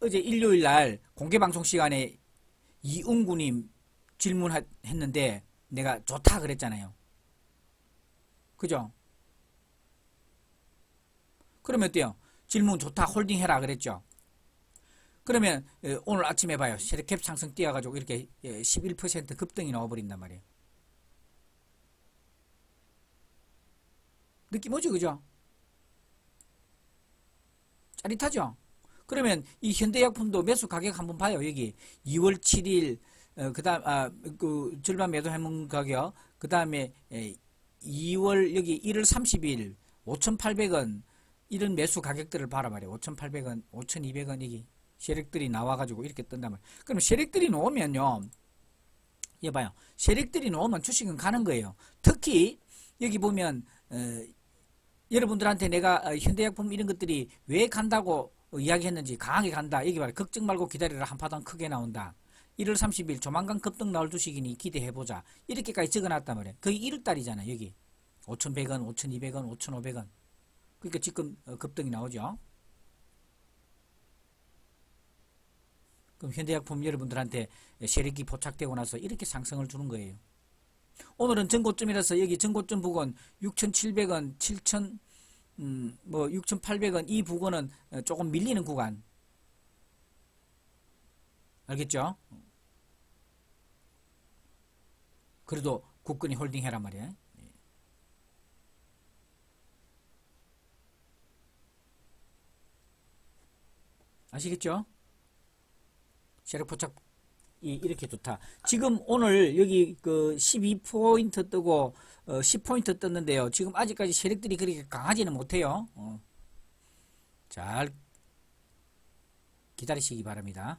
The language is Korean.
어제 일요일 날 공개 방송 시간에 이웅구님 질문했는데 내가 좋다 그랬잖아요. 그죠? 그러면 어때요? 질문 좋다 홀딩 해라 그랬죠? 그러면 에, 오늘 아침에 봐요. 세력캡 상승 뛰어가지고 이렇게 11% 급등이 나와버린단 말이에요. 느낌 오죠? 그죠? 짜릿하죠? 그러면 이 현대약품도 매수 가격 한번 봐요. 여기 2월 7일 어, 그다음 아, 그 절반 매도 해문 가격 그다음에 2월 여기 1월 30일 5,800원 이런 매수 가격들을 봐라 말이에요. 5,800원, 5,200원 여기 세력들이 나와가지고 이렇게 말이에요. 그럼 세력들이 나오면요. 예 봐요. 세력들이 나오면 주식은 가는 거예요. 특히 여기 보면 어, 여러분들한테 내가 어, 현대약품 이런 것들이 왜 간다고 이야기했는지 강하게 간다. 봐요. 걱정 말고 기다리라. 한 파당 크게 나온다. 1월 30일 조만간 급등 나올 주식이니 기대해보자. 이렇게까지 적어놨단 말이에요. 거의 1월달이잖아. 여기. 5,100원, 5,200원, 5,500원. 그러니까 지금 어, 급등이 나오죠. 그럼 현대약품 여러분들한테 세력이 포착되고 나서 이렇게 상승을 주는 거예요. 오늘은 전고점이라서 여기 전고점 부근 6,700원, 7,000, 음, 뭐 6,800원 이 부근은 어, 조금 밀리는 구간. 알겠죠? 그래도 국근이 홀딩 해란 말이야. 아시겠죠? 세력 포착이 이렇게 좋다. 지금 오늘 여기 그 12포인트 뜨고 어 10포인트 떴는데요. 지금 아직까지 세력들이 그렇게 강하지는 못해요. 어. 잘 기다리시기 바랍니다.